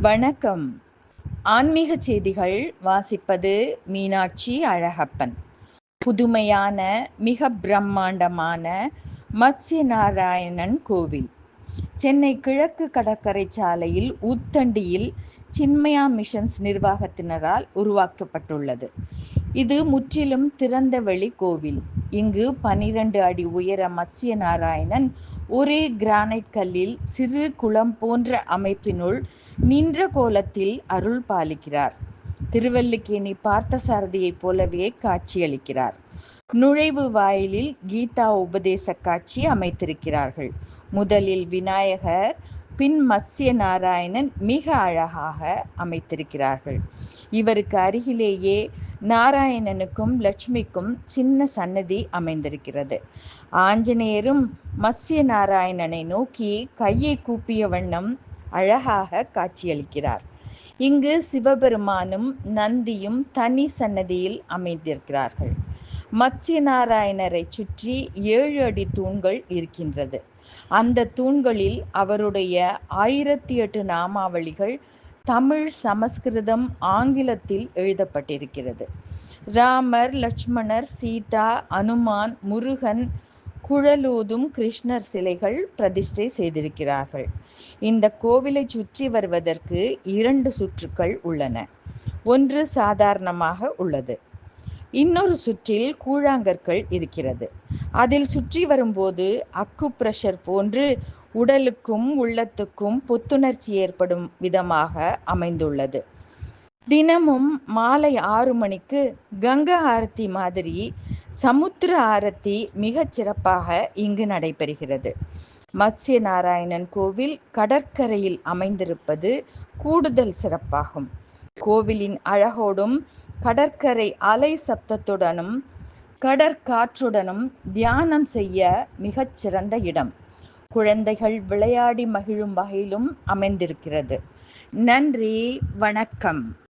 வணக்கம். ஆன்மீக செய்திகள் வாசிப்பது மீனாட்சி அழகப்பன். புதுமையான மிக பிரம்மாண்டமான மத்ஸ்ய நாராயணன் கோவில். சென்னை கிழக்கு கடற்கரை சாலையில் ஊத்தண்டியில் சின்மயா மிஷன்ஸ் நிர்வாகத்தினரால் உருவாக்கப்பட்டுள்ளது. இது முற்றிலும் திறந்த வெளி கோவில். இங்கு பனிரெண்டு அடி உயர மத்ஸ்ய நாராயணன் ஒரே கிரானைட் கல்லில் சிறு குளம் போன்ற அமைப்பினுள் நின்ற கோலத்தில் அருள் பாலிக்கிறார். திருவல்லிக்கேணி பார்த்தசாரதியைப் போலவே காட்சியளிக்கிறார். நுழைவு வாயிலில் கீதா உபதேச காட்சி அமைத்திருக்கிறார்கள். முதலில் விநாயகர் பின் மத்ஸ்ய நாராயணன் மிக அழகாக அமைத்திருக்கிறார்கள். இவருக்கு அருகிலேயே நாராயணனுக்கும் லட்சுமிக்கும் சின்ன சன்னதி அமைந்திருக்கிறது. ஆஞ்சநேயரும் மத்ஸ்ய நாராயணனை நோக்கி கையை கூப்பிய வண்ணம் அழகாக காட்சியளிக்கிறார். இங்கு சிவபெருமானும் நந்தியும் தனி சன்னதியில் அமைந்திருக்கிறார்கள். மத்ஸ்ய நாராயணரை சுற்றி ஏழு அடி தூண்கள் இருக்கின்றது. அந்த தூண்களில் அவருடைய ஆயிரத்தி எட்டு நாமாவளிகள் தமிழ் சமஸ்கிருதம் ஆங்கிலத்தில் எழுதப்பட்டிருக்கிறது. ராமர் லட்சுமணர் சீதா அனுமான் முருகன் குழலூதும் கிருஷ்ணர் சிலைகள் பிரதிஷ்டை செய்திருக்கிறார்கள். இந்த கோவிலை சுற்றி வருவதற்கு இரண்டு சுற்றுக்கள் உள்ளன. ஒன்று சாதாரணமாக உள்ளது. இன்னொரு சுற்றில் கூழாங்கற்கள் இருக்கிறது. அதில் சுற்றி வரும்போது அக்கு பிரஷர் போன்று உடலுக்கும் உள்ளத்துக்கும் புத்துணர்ச்சி ஏற்படும் விதமாக அமைந்துள்ளது. தினமும் மாலை ஆறு மணிக்கு கங்கா ஆரத்தி மாதிரி சமுத்திர ஆரத்தி மிகச் சிறப்பாக இங்கு நடைபெறுகிறது. மத்ஸ்ய நாராயணன் கோவில் கடற்கரையில் அமைந்திருப்பது கூடுதல் சிறப்பாகும். கோவிலின் அழகோடும் கடற்கரை அலை சப்தத்துடனும் கடற்காற்றுடனும் தியானம் செய்ய மிகச் சிறந்த இடம். குழந்தைகள் விளையாடி மகிழும் வகையிலும் அமைந்திருக்கிறது. நன்றி வணக்கம்.